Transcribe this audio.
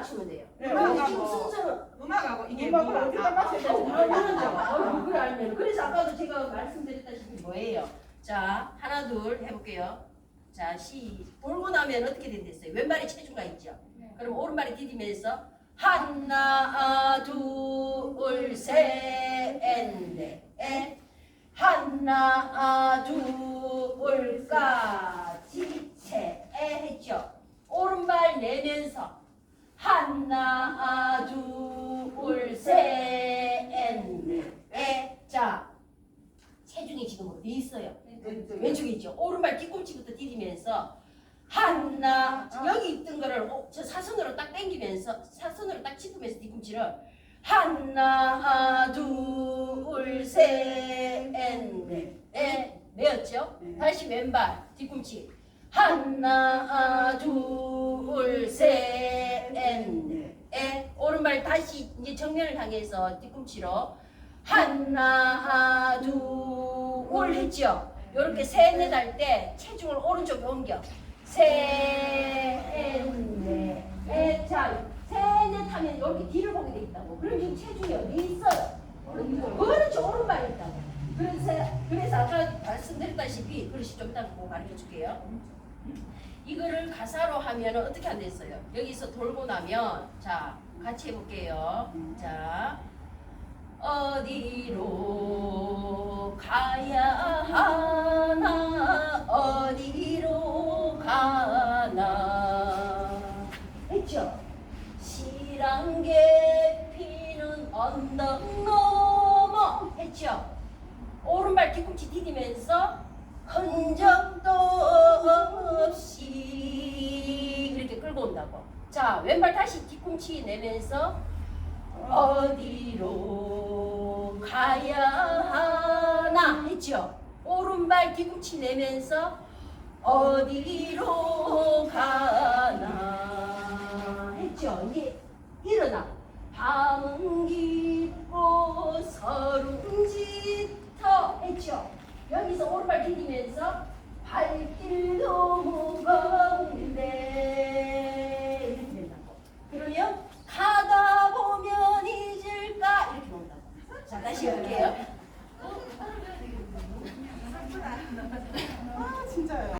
맞추면 돼요. 네, 음악하고. 순서는 음악하고 이게 음악을 뭐야? 어디다 맞춰야 되지? 당연하죠. 어, 그걸 알면. 그래서 아까도 제가 말씀드렸다시피 뭐예요? 자, 하나, 둘 해볼게요. 자, 시. 돌고 나면 어떻게 된댔어요? 왼발에 체중가 있죠? 그럼 오른발에 디디면서 하나, 둘, 셋, 넷. 하나, 둘, 까지, 체, 했죠? 오른발 내면서 하나, 둘, 셋, 넷. 자, 체중이 지금 어디 있어요? 왼쪽에 있죠. 오른발 뒤꿈치부터 디디면서 하나 여기 있던 거를 어, 저 사선으로 딱 당기면서 사선으로 딱 짚으면서 뒤꿈치를 하나 둘셋넷 매었죠? 네. 다시 왼발 뒤꿈치 하나 오른발 다시 이제 정면을 향해서 뒤꿈치로 하나 둘 했죠? 이렇게 셋넷 할 때 체중을 오른쪽에 옮겨. 셋넷 자 셋넷 하면 이렇게 뒤를 보게 돼 있다고. 그럼 지금 체중이 어디 있어요? 그렇죠. 오른발에 있다고. 그래서 그래서 아까 말씀드렸다시피 그릇이 좀 이따 보고 가르쳐 줄게요 이거를 가사로 하면 어떻게 안 됐어요? 여기서 돌고 나면 자 같이 해볼게요 자 어디로 가야 하나 어디로 가나 했죠? 시랑개 피는 언덕 넘어 했죠? 오른발 뒤꿈치 디디면서 흔적 자 왼발 다시 뒤꿈치 내면서 어디로 가야 하나 했죠? 오른발 뒤꿈치 내면서 어디로 가나 했죠? 이제 일어나 밤은 깊고 서름 짙어 했죠? 여기서 오른발 디디면서 발길도